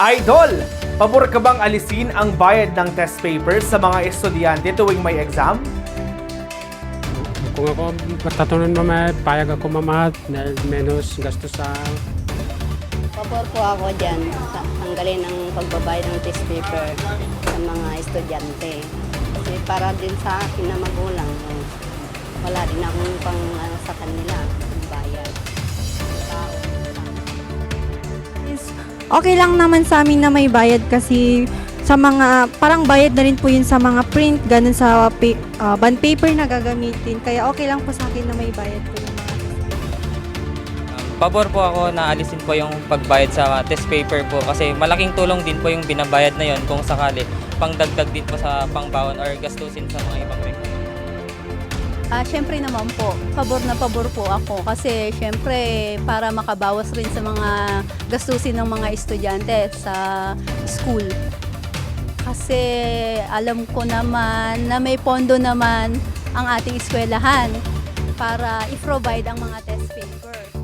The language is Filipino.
Idol! Pabor ka bang alisin ang bayad ng test papers sa mga estudyante tuwing may exam? Kung ako patatunan mamaya, payag ako mama dahil menos gastos sa Pabor po ako dyan tanggalin ang pagbabayad ng test paper sa mga estudyante. Kasi para din sa akin na magulang, wala din akong pang ano, sa kanila, ang bayad. Okay lang naman sa amin na may bayad kasi sa mga, parang bayad na rin po yun sa mga print, ganun sa ah, bond paper na gagamitin. Kaya okay lang po sa akin na may bayad po yung mga Pabor po ako na alisin po yung pagbayad sa test paper po kasi malaking tulong din po yung binabayad na yon kung sakali pangdagdag din po sa pangbaon or gastusin sa mga ibang requirements. Ah, syempre naman po, pabor na pabor po ako kasi syempre para makabawas rin sa mga gastusin ng mga estudyante sa school. Kasi alam ko naman na may pondo naman ang ating eskwelahan para i-provide ang mga test paper.